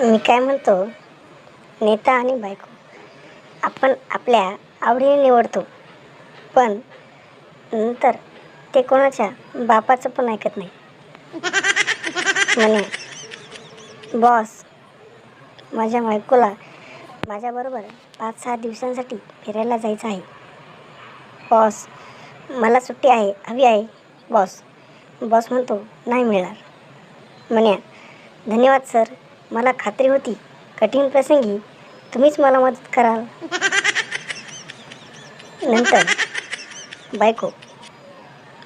मी काय म्हणतो? नेता आणि बायको. आपण आपल्या आवडीने निवडतो. पण नंतर ते कोणाच्या बापाचं पण ऐकत नाही. म्हणे बॉस माझ्या बायकोला माझ्याबरोबर पाच सहा दिवसांसाठी फिरायला जायचं आहे. बॉस मला सुट्टी आहे हवी आहे. बॉस बॉस म्हणतो नाही मिळणार. म्हण्या धन्यवाद सर. मला खात्री होती. कठीण प्रसंगी तुम्हीच मला मदत कराल. नंतर बायको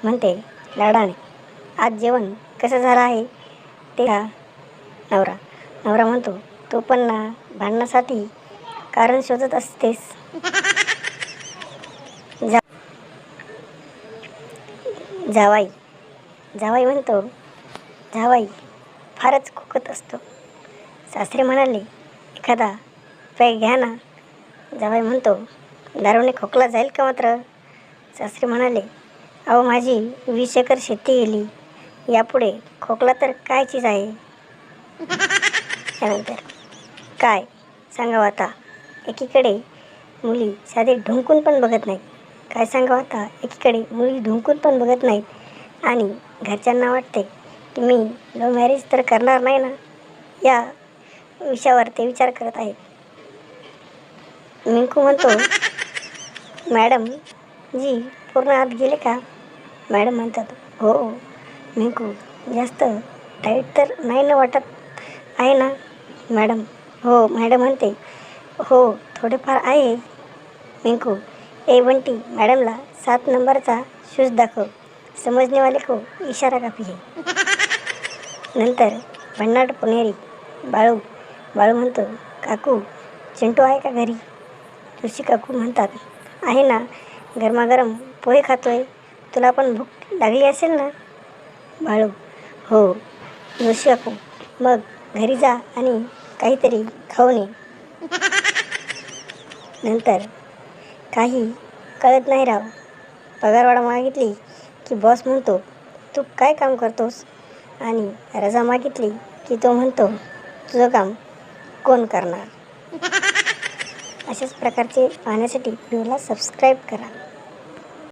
म्हणते लाडाने आज जेवण कसं झालं आहे? ते नवरा. नवरा म्हणतो तू पण ना भांडणासाठी कारण शोधत असतेस. जा जावाई जावाई म्हणतो जावाई फारच खोकत असतो. सासरे म्हणाले एखादा पेय घ्या ना. जावई म्हणतो दारूने खोकला जाईल का मात्र? सासरे म्हणाले अहो माझी वीस एकर शेती गेली यापुढे खोकला तर काय चीज आहे? त्यानंतर काय सांगावं आता? एकीकडे मुली साधे ढुंकून पण बघत नाहीत. काय सांगावं आता? एकीकडे मुली ढुंकून पण बघत नाहीत. आणि घरच्यांना वाटते की मी लव्ह मॅरेज तर करणार नाही ना? या विषयावर ते विचार करत आहेत मिंकू म्हणतो मॅडम जी पूर्ण आत गेले का? मॅडम म्हणतात हो मिंकू जास्त टाईट तर नाही ना वाटत? आहे ना? मॅडम हो मॅडम म्हणते हो थोडेफार आहे. मिंकू ए बंटी मॅडमला सात नंबरचा शूज दाखव. समजणेवाले को इशारा काफी है. नंतर भन्नाट पुणेरी बाळू बाळू म्हणतो काकू चिंटू आहे का घरी? तुळशी काकू म्हणतात आहे ना गरमागरम पोहे खातो आहे तुला पण भूक लागली असेल ना? बाळू हो. तुळशी काकू मग घरी जा आणि काहीतरी खाऊन ये नंतर काही कळत नाही राव. पगारवाडा मागितली की बॉस म्हणतो तू काय काम करतोस? आणि रजा मागितली की तो म्हणतो तुझं काम कोण करणार? अशाच प्रकारचे पाहण्यासाठी व्हिडिओला सबस्क्राईब करा.